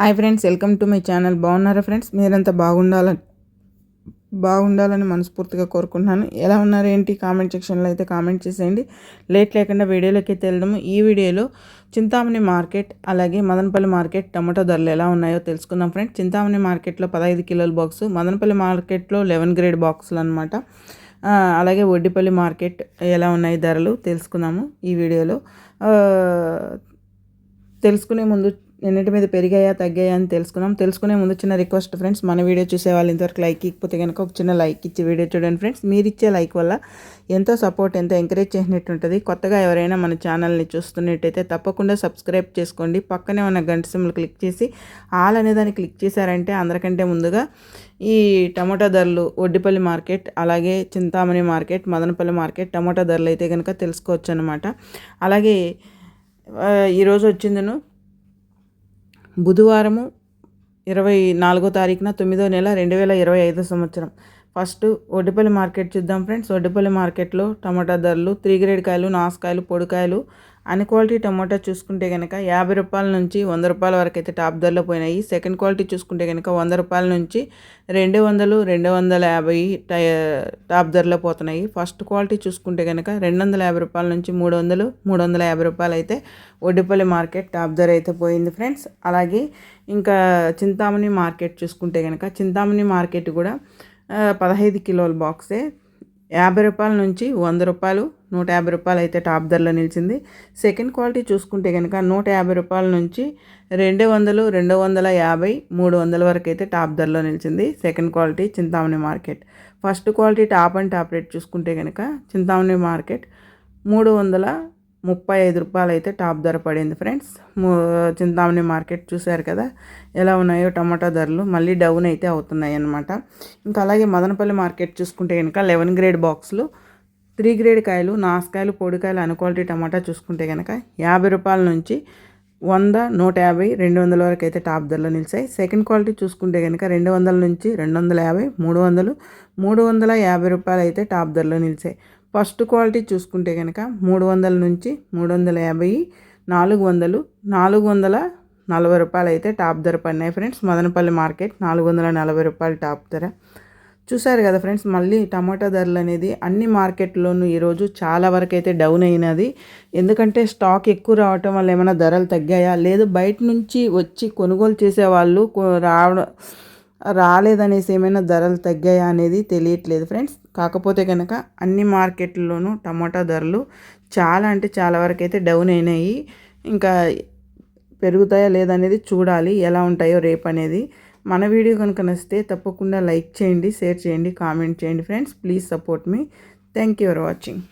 Hi friends welcome to my channel. బాగున్నారా friends? మీరంతా బాగుండాలని బాగుండాలని మనస్ఫూర్తిగా కోరుకుంటున్నాను. ఎలా ఉన్నారు ఏంటి? కామెంట్ సెక్షన్లో అయితే కామెంట్ చేసేయండి. లేట్ లేకుండా వీడియోలోకి అయితే వెళ్దాము. ఈ వీడియోలో చింతామణి మార్కెట్ అలాగే మదనపల్లి మార్కెట్ టమాటో ధరలు ఎలా ఉన్నాయో తెలుసుకుందాం ఫ్రెండ్స్. చింతామణి మార్కెట్లో పదహైదు కిలోల బాక్స్ మదనపల్లి మార్కెట్లో లెవెన్ గ్రేడ్ బాక్సులు అనమాట అలాగే ఒడ్డిపల్లి మార్కెట్ ఎలా ఉన్నాయి ధరలు తెలుసుకుందాము ఈ వీడియోలో. తెలుసుకునే ముందు నిన్నటి మీద పెరిగాయా తగ్గాయా అని తెలుసుకున్నాం. తెలుసుకునే ముందు చిన్న రిక్వెస్ట్ ఫ్రెండ్స్ మన వీడియో చూసే వాళ్ళు ఇంతవరకు లైక్ ఇకపోతే కనుక ఒక చిన్న లైక్ ఇచ్చి వీడియో చూడండి ఫ్రెండ్స్. మీరు ఇచ్చే లైక్ వల్ల ఎంతో సపోర్ట్ ఎంతో ఎంకరేజ్ చేసినట్టు ఉంటుంది కొత్తగా ఎవరైనా మన ఛానల్ని చూస్తున్నట్టయితే తప్పకుండా సబ్స్క్రైబ్ చేసుకోండి. పక్కనే ఉన్న గంట సిమ్లు క్లిక్ చేసి ఆల్ అనే దాన్ని క్లిక్ చేశారంటే అందరికంటే ముందుగా ఈ టమాటా ధరలు ఒడ్డిపల్లి మార్కెట్ అలాగే Chintamani market Madanapalli market tomato ధరలు అయితే కనుక తెలుసుకోవచ్చు అనమాట అలాగే ఈరోజు వచ్చిందను బుధవారము ఇరవై నాలుగో తారీఖున తొమ్మిదో నెల రెండు వేల ఇరవై ఐదో సంవత్సరం. ఫస్ట్ ఒడ్డిపల్లి మార్కెట్ చూద్దాం ఫ్రెండ్స్. ఒడ్డిపల్లి మార్కెట్లో టమాటా ధరలు త్రీ గ్రేడ్ కాయలు నాసుకాయలు పొడికాయలు అన్ క్వాలిటీ టమాటా చూసుకుంటే కనుక యాభై రూపాయల నుంచి వంద రూపాయల వరకు అయితే టాప్ ధరలో పోయినాయి. సెకండ్ క్వాలిటీ చూసుకుంటే కనుక వంద రూపాయల నుంచి రెండు వందలు రెండు వందల యాభై టాప్ ధరలో పోతున్నాయి. ఫస్ట్ క్వాలిటీ చూసుకుంటే కనుక రెండు వందల యాభై రూపాయల నుంచి మూడు వందలు మూడు వందల యాభై రూపాయలు అయితే ఒడ్డిపల్లి మార్కెట్ టాప్ ధర అయితే పోయింది ఫ్రెండ్స్. అలాగే ఇంకా చింతామణి మార్కెట్ చూసుకుంటే కనుక చింతామణి మార్కెట్ కూడా పదహైదు కిలోల బాక్సే. యాభై రూపాయల నుంచి వంద రూపాయలు నూట యాభై రూపాయలు అయితే టాప్ ధరలో నిలిచింది. సెకండ్ క్వాలిటీ చూసుకుంటే కనుక నూట యాభై రూపాయల నుంచి రెండు వందలు రెండు వందల యాభై మూడు వందల వరకు అయితే టాప్ ధరలో నిలిచింది second quality Chintamani market. First quality top and top rate చూసుకుంటే కనుక చింతామణి మార్కెట్ మూడు వందల ముప్పై ఐదు రూపాయలు అయితే టాప్ ధర పడింది ఫ్రెండ్స్. చింతామణి మార్కెట్ చూశారు కదా ఎలా ఉన్నాయో టమాటా ధరలు మళ్ళీ డౌన్ అయితే అవుతున్నాయి అన్నమాట. ఇంకా అలాగే మదనపల్లి మార్కెట్ చూసుకుంటే కనుక లెవెన్ గ్రేడ్ బాక్సులు త్రీ గ్రేడ్ కాయలు నాసుకాయలు పొడికాయలు అనుక్వాలిటీ టమాటా చూసుకుంటే కనుక యాభై రూపాయల నుంచి వంద నూట యాభై రెండు వందల వరకు అయితే టాప్ ధరలో నిలిచాయి. సెకండ్ క్వాలిటీ చూసుకుంటే కనుక రెండు వందల నుంచి రెండు వందల యాభై మూడు వందలు మూడు వందల యాభై రూపాయలు అయితే టాప్ ధరలో నిలిచాయి. ఫస్ట్ క్వాలిటీ చూసుకుంటే కనుక మూడు వందల నుంచి మూడు వందల యాభై నాలుగు వందలు నాలుగు వందల నలభై రూపాయలు అయితే టాప్ ధర పడినాయి ఫ్రెండ్స్. మదనపల్లి మార్కెట్ నాలుగు వందల నలభై రూపాయలు టాప్ ధర. చూసారు కదా ఫ్రెండ్స్ మళ్ళీ టమాటా ధరలు అనేది అన్ని మార్కెట్లోనూ ఈరోజు చాలా వరకు అయితే డౌన్ అయినది. ఎందుకంటే స్టాక్ ఎక్కువ రావటం వల్ల ఏమైనా ధరలు తగ్గాయా? లేదు బయట నుంచి వచ్చి కొనుగోలు చేసేవాళ్ళు రావడం రాలేదనేసి ఏమైనా ధరలు తగ్గాయా అనేది తెలియట్లేదు ఫ్రెండ్స్. కాకపోతే కనుక అన్ని మార్కెట్లలోనూ టమాటా ధరలు చాలా అంటే చాలా వరకు అయితే డౌన్ అయినాయి. ఇంకా పెరుగుతాయా లేదనేది చూడాలి ఎలా ఉంటాయో రేపు అనేది మన వీడియో కనుక నచ్చితే తప్పకుండా లైక్ చేయండి షేర్ చేయండి కామెంట్ చేయండి friends. Please support me. Thank you for watching.